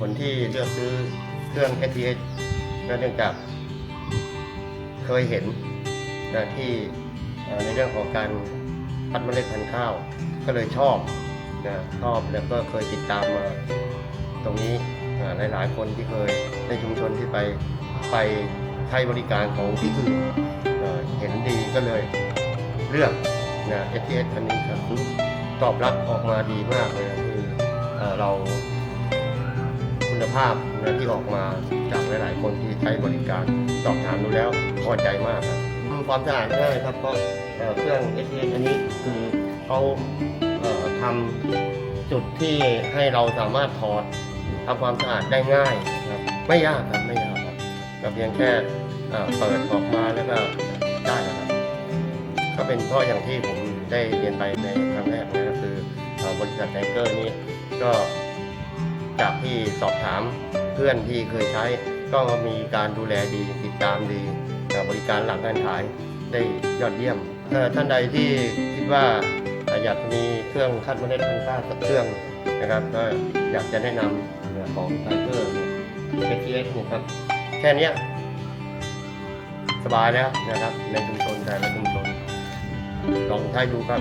คนที่เลือกซื้อเครื่อง s t h ก็เนื่องจากเคยเห็นนะที่ในเรื่องของการพัดเมล็ดพันธุ์ข้าว ก็เลยชอบนะชอบแล้วก็เคยติดตามมาตรงนี้หลาย ๆ คนที่เคยในชุมชนที่ไปไปใช้บริการของที่อื่นเอ่อเห็นดีก็เลยเลือกนะ s t h อันนี้ครับตอบรับออกมาดีมากเลยคือเรา คุณภาพนะที่ออกมาจากหลาย ๆ คนที่ใช้บริการสอบถามดูแล้วพอใจมากครับทำความสะอาดง่ายครับเพราะเครื่อง s อ s อันนี้คือเขาเทำจุดที่ให้เราสามารถถอดทำความสะอาดได้ง่ายครับไม่ยากครับไม่ยากครับก็เพียงแค่เปิดออกมาแล้วก็ได้แล้วครับก็เป็นเพราะอย่างที่ผมได้เรียนไปในครั้งแรกนะก็คือเอ่อบริษัทไทเกอร์นี้ก็ จากที่สอบถามเพื่อนที่เคยใช้ ก็มีการดูแลดีติดตามดีบริการหลังการขายได้ยอดเยี่ยมถ้าท่านใดที่คิดว่าอยากมีเครื่องคัดเมล็ดพันธุ์ข้าวสักเครื่องนะครับ ก็อยากจะแนะนำของไทเกอร์เอทีเอสนี่ครับ แค่นี้สบายแล้วนะครับ ในชุมชนแต่ละชุมชนลองใช้ดูครับ